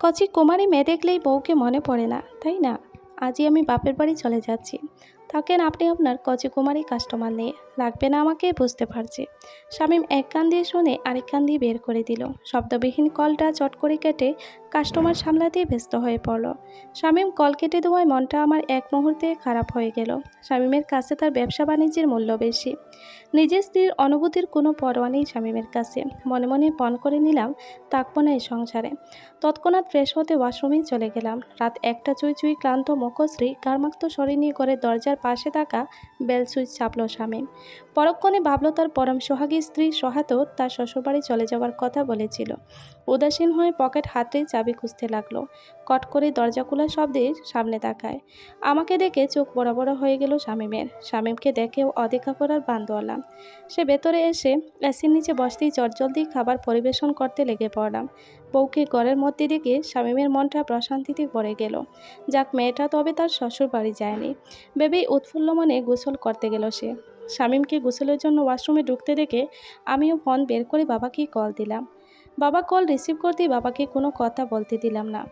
কচি কুমারী মেয়ে দেখলেই বউকে মনে পড়ে না, তাই না? আজই আমি বাপের বাড়ি চলে যাচ্ছি। থাকেন আপনি আপনার কচি কুমারী কাস্টমার নিয়ে। লাগবে না আমাকে, বুঝতে পারছি। শামীম এক কান দিয়ে শুনে আরেক কান দিয়ে বের করে দিল। শব্দবিহীন কলটা চট করে কেটে কাস্টমার সামলাতেই ব্যস্ত হয়ে পড়ল। শামীম কল কেটে দেওয়ায় মনটা আমার এক মুহূর্তে খারাপ হয়ে গেল। শামীমের কাছে তার ব্যবসা বাণিজ্যের মূল্য বেশি। নিজের স্ত্রীর অনুভূতির কোনো পরোয়া নেই শামীমের কাছে। মনে মনে পণ করে নিলাম থাকব না এই সংসারে। তৎক্ষণাৎ ফ্রেশ হতে ওয়াশরুমেই চলে গেলাম। রাত একটা চুই চুই ক্লান্ত মুখশ্রী কারমাক্ত শরীর নিয়ে করে দরজার পাশে থাকা বেল সুইচ চাপল শামীম পরক্ষণে ভাবল তার পরম সোহাগী স্ত্রী সহায়ত তার শ্বশুরবাড়ি চলে যাওয়ার কথা বলেছিল। উদাসীন হয়ে পকেট হাতে চাবি খুঁজতে লাগল। কট করে দরজা খোলা শব্দে সামনে তাকায়। আমাকে দেখে চোখ বড় বড় হয়ে গেল শামীমের শামীমকে দেখেও অদেখা করার বান্দোয়ালাম সে ভেতরে এসে এসির নিচে বসতেই চটজলদি খাবার পরিবেশন করতে লেগে পড়লাম। বউকে ঘরের মধ্যে দেখে শামীমের মনটা প্রশান্তিতে পড়ে গেল। যাক, মেয়েটা তবে তার শ্বশুর বাড়ি যায়নি। ভেবেই উৎফুল্ল মনে গোসল করতে গেল সে। শামীমকে গোসলের জন্য ওয়াশরুমে ঢুকতে দেখে আমিও ফোন বের করে বাবাকে কল দিলাম। বাবা কল রিসিভ করতেই বাবাকে কোনো কথা বলতে দিলাম না।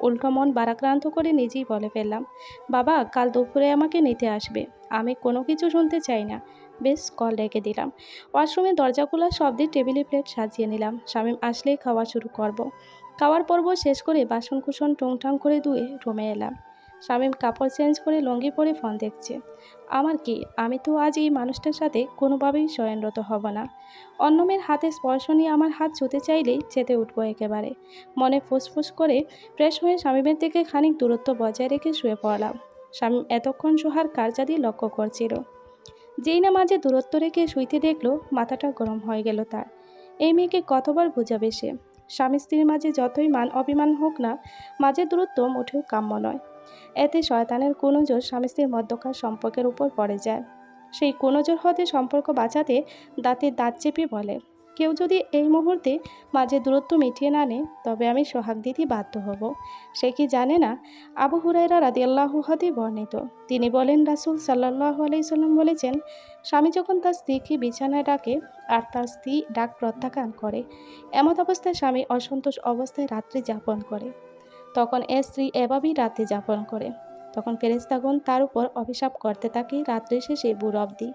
উল্টো মন বারাক্রান্ত করে নিজেই বলে ফেললাম, বাবা, কাল দুপুরে আমাকে নিতে আসবে। আমি কোনো কিছু শুনতে চাই না। বেশ কল রেখে দিলাম। ওয়াশরুমের দরজা খোলার শব্দে টেবিলে প্লেট সাজিয়ে নিলাম। শামীম আসলেই খাওয়া শুরু করব। খাওয়ার পর্ব শেষ করে বাসন কুসন টুংটাং করে ধুয়ে রুমে এলাম। শামীম কাপড় চেঞ্জ করে লুঙ্গি পরে ফোন দেখছে। আমার কি, আমি তো আজ এই মানুষটার সাথে কোনোভাবেই শয়নরত হব না। অন্য মেয়ের হাতে স্পর্শ নিয়ে আমার হাত ছুতে চাইলেই চেতে উঠব একেবারে। মনে ফুসফুস করে ফ্রেশ হয়ে স্বামীমের থেকে খানিক দূরত্ব বজায় রেখে শুয়ে পড়লাম। স্বামী এতক্ষণ সোহার কার্যাদি লক্ষ্য করছিল? যেই না মাঝে দূরত্ব রেখে শুইতে দেখল মাথাটা গরম হয়ে গেল তার। এই মেয়েকে কতবার বোঝাবে সে? স্বামী স্ত্রীর মাঝে যতই মান অভিমান হোক না, মাঝে দূরত্ব মোটেও কাম্য নয়। এতে শয়তানের কোনো জোর স্বামী স্ত্রীর মধ্যকার সম্পর্কের উপর পড়ে যায়। সেই কোনো জোর হতে সম্পর্ক বাঁচাতে দাঁতে দাঁত চেপে বলে কেউ যদি এই মুহূর্তে মাঝে দূরত্ব মিটিয়ে না নেয়, তবে আমি সোহাগ দিতে বাধ্য হব। সে কি জানে না? আবু হুরাইরা রাদি আল্লাহ হতে বর্ণিত। তিনি বলেন, রাসুল সাল্লাহ আলাইসাল্লাম বলেছেন, স্বামী যখন তার স্ত্রীকে বিছানায় ডাকে আর তার স্ত্রী ডাক প্রত্যাখ্যান করে, এমত অবস্থায় স্বামী অসন্তোষ অবস্থায় রাত্রি যাপন করে। তখন এ স্ত্রী এভাবেই রাতে যাপন করে। তখন ফেরেস্তাগণ তার উপর অভিশাপ করতে থাকে, রাত্রি শেষে বুড় অবধি।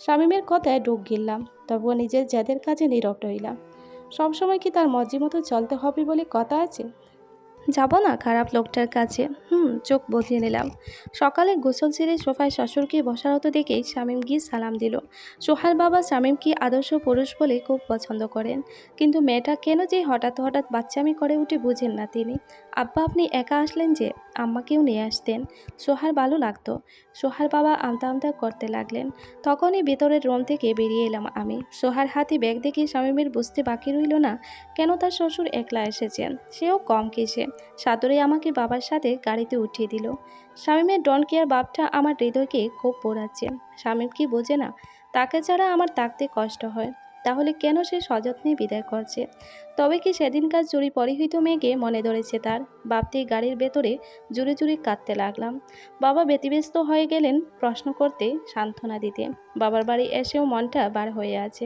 শামীমের কথায় ডুব গিললাম, তবুও নিজের জেদের কাজে নীরব রইলাম। সবসময় কি তার মর্জি মতো চলতে হবে বলে কথা আছে? যাব না খারাপ লোকটার কাছে। হুম, চোখ বদলে নিলাম। সকালে গোসল ছেড়ে সোফায় শ্বশুরকে বসার হতো দেখেই শামীম গিয়ে সালাম দিল। সোহার বাবা শামীমকে আদর্শ পুরুষ বলে খুব পছন্দ করেন। কিন্তু মেয়েটা কেন যে হঠাৎ হঠাৎ বাচ্চামি করে উঠে বুঝেন না তিনি। আব্বা, আপনি একা আসলেন যে আম্মাকেও নিয়ে আসতেন? সোহার ভালো লাগতো। সোহার বাবা আমতা আমতা করতে লাগলেন। তখনই ভেতরের রুম থেকে বেরিয়ে এলাম আমি। সোহার হাতে ব্যাগ দেখে শামীমের বুঝতে বাকি রইল না, কেন তার শ্বশুর একলা এসেছেন? সেও কম কেসে। সাদরে আমাকে বাবার সাথে গাড়িতে উঠিয়ে দিল। শামীমের ডন কেয়ার বাপটা আমার হৃদয়কে খুব পোড়াচ্ছে। শামীম কি বোঝে না? তাকে ছাড়া আমার তাকতে কষ্ট হয়। তাহলে কেন সে সযত্নে বিদায় করছে? তবে কি সেদিনকার চুরি পরিহিত মেয়েকে মনে ধরেছে তার? বাপটি গাড়ির ভেতরে জুড়ে জুড়ে কাঁদতে লাগলাম। বাবা ব্যতিব্যস্ত হয়ে গেলেন প্রশ্ন করতে সান্ত্বনা দিতে। বাবার বাড়ি এসেও মনটা বার হয়ে আছে।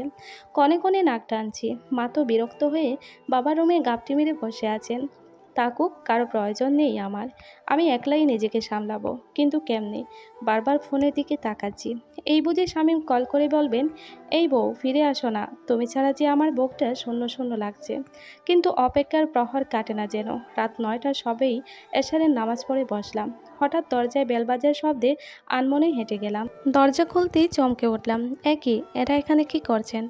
কনে কনে নাক টানছি। মা তো বিরক্ত হয়ে বাবার রুমে গাপটি মেরে বসে আছেন। তাকুক, কারও প্রয়োজন নেই আমার। আমি একলাই নিজেকে সামলাবো, কিন্তু কেমনে? বারবার ফোনের দিকে তাকাচ্ছি। এই বুঝে স্বামী কল করে বলবেন, এই বউ, ফিরে আসো না। তুমি ছাড়া যে আমার বুকটা শূন্য শূন্য লাগছে। কিন্তু অপেক্ষার প্রহর কাটে না যেন। রাত নয়টা সবেই এশারের নামাজ পড়ে বসলাম। হঠাৎ দরজায় বেলবাজার শব্দে আনমনে হেঁটে গেলাম। দরজা খুলতেই চমকে উঠলাম। একই এরা এখানে কি করছেন?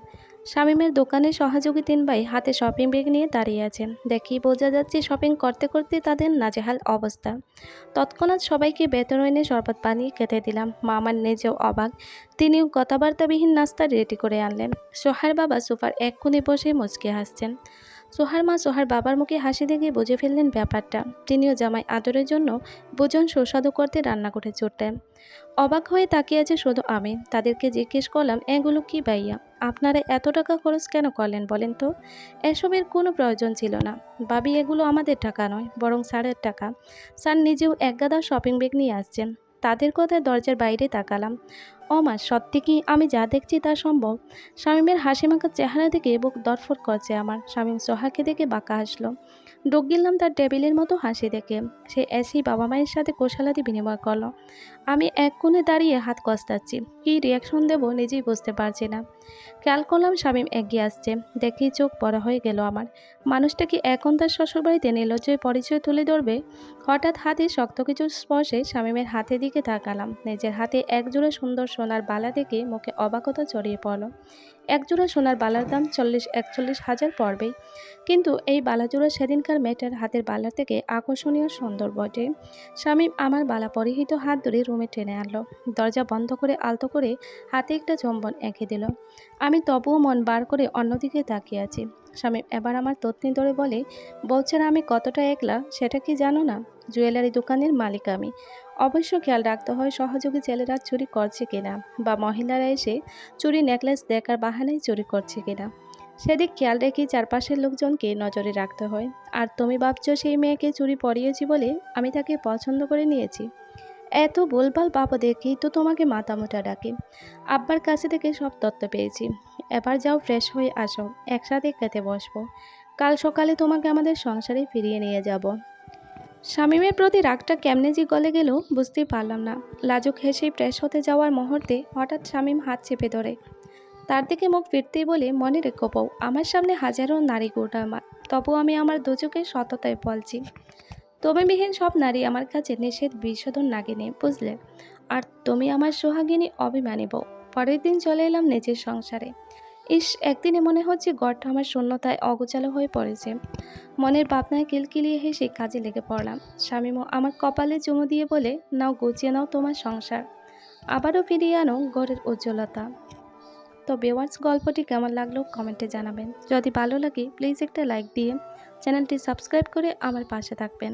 শামীমের দোকানে সহযোগী তিন ভাই হাতে শপিং ব্যাগ নিয়ে দাঁড়িয়ে আছেন। দেখি বোঝা যাচ্ছে শপিং করতে করতে তাদের নাজেহাল অবস্থা। তৎক্ষণাৎ সবাইকে বেতন এনে শরবত বানিয়ে খেতে দিলাম। মামার নিজেও অবাক, তিনিও কথাবার্তাবিহীন নাস্তা রেডি করে আনলেন। সোহার বাবা সোফার এক কোণে বসে মুচকে হাসছেন। সোহার মা সোহার বাবার মুখে হাসি দেখে বুঝে ফেললেন ব্যাপারটা। তিনিও জামাই আদরের জন্য ভোজন সুস্বাদু করতে রান্না করে চড়তেন। অবাক হয়ে তাকিয়ে আছে শুধু আমি। তাদেরকে জিজ্ঞেস করলাম, এগুলো কি ভাইয়া? আপনারা এত টাকা খরচ কেন করলেন বলেন তো? এসবের কোনো প্রয়োজন ছিল না। ভাবি, এগুলো আমাদের টাকা নয়, বরং স্যারের টাকা। স্যার নিজেও একগাদা শপিং ব্যাগ নিয়ে আসছেন। তাদের কথায় দরজার বাইরে তাকালাম। ও মা, সত্যি কি আমি যা দেখছি তা সম্ভব? শামীমের হাসি মাখা চেহারা দেখে বুক দরফট করছে আমার। শামীম সোহাকে দেখে বাঁকা হাসলো। ডোক গিললাম তার টেবিলের মতো হাসি দেখে। সে এসেই বাবা মায়ের সাথে কোশালাদি বিনিময় করল। আমি এক কোণে দাঁড়িয়ে হাত কস্তাচ্ছি কী রিয়াকশন দেবো নিজেই বুঝতে পারছি না। খেয়াল করলাম শামীম এগিয়ে আসছে। দেখি চোখ বড় হয়ে গেল আমার। মানুষটা কি এখন তার শ্বশুরবাড়িতে নির্লজ্জয় পরিচয় তুলে ধরবে? হঠাৎ হাতে শক্ত কিছু স্পর্শে শামীমের হাতের দিকে তাকালাম। নিজের হাতে একজোড়া সুন্দর সোনার বালা দেখে মুখে অবাকতা জড়িয়ে পড়ল। একজোড়া সোনার বালার দাম চল্লিশ, একচল্লিশ হাজার পড়বেই। কিন্তু এই বালাজোড়া সেদিনকার মেয়েটার হাতের বালার থেকে আকর্ষণীয় সুন্দর বটে। শামীম আমার বালা পরিহিত হাত ধরে রুমে টেনে আনলো। দরজা বন্ধ করে আলতো করে হাতে একটা চম্বন এঁকে দিল। আমি তবুও মন বার করে অন্যদিকে তাকিয়ে আছি। শামীম এবার আমার তত্নি ধরে বলে, বলছেন আমি কতটা একলা, সেটা কি জানো না? জুয়েলারি দোকানের মালিক আমি। অবশ্য খেয়াল রাখতে হয় সহযোগী ছেলেরা চুরি করছে কিনা, বা মহিলারা এসে চুরি নেকলেস দেখার বাহানায় চুরি করছে কিনা। সেদিক খেয়াল রেখে চারপাশের লোকজনকে নজরে রাখতে হয়। আর তুমি ভাবছ সেই মেয়েকে চুরি পরিয়েছি বলে আমি তাকে পছন্দ করে নিয়েছি? এত বলবাল বাবা দেখেই তো তোমাকে মাথামোটা ডাকে। আব্বার কাছে থেকে সব তত্ত্ব পেয়েছি। এবার যাও ফ্রেশ হয়ে আসো, একসাথে খেতে বসবো। কাল সকালে তোমাকে আমাদের সংসারে ফিরিয়ে নিয়ে যাব। শামীমের প্রতি রাগটা কেমনে যে গলে গেল বুঝতেই পারলাম না। লাজুক হেসেই ফ্রেশ হতে যাওয়ার মুহূর্তে হঠাৎ শামীম হাত চেপে ধরে। তার দিকে মুখ ফিরতেই বলে, মনে রেখো বউ, আমার সামনে হাজারো নারী গোটা আমার তবু আমি আমার দুচোখের সততায় বলছি। তুমি বিহীন সব নারী আমার কাছে নিষেধ, বিশোধন নাগিনী, বুঝলে? আর তুমি আমার সোহাগিনী অভিমানী বউ। পরের দিন চলে এলাম নিজের সংসারে। ইস, একদিনে মনে হচ্ছে গড়টা আমার শূন্যতায় অগোচালো হয়ে পড়েছে। মনের ভাবনায় কিলকিলিয়ে হেসে কাজে লেগে পড়লাম। স্বামীমো আমার কপালে চুমু দিয়ে বলে, নাও, গুছিয়ে নাও তোমার সংসার। আবারও ফিরিয়ে আনো ঘরের উজ্জ্বলতা। তো বেওয়ার্স গল্পটি কেমন লাগল কমেন্টে জানাবেন। যদি ভালো লাগে প্লিজ একটা লাইক দিয়ে চ্যানেলটি সাবস্ক্রাইব করে আমার পাশে থাকবেন।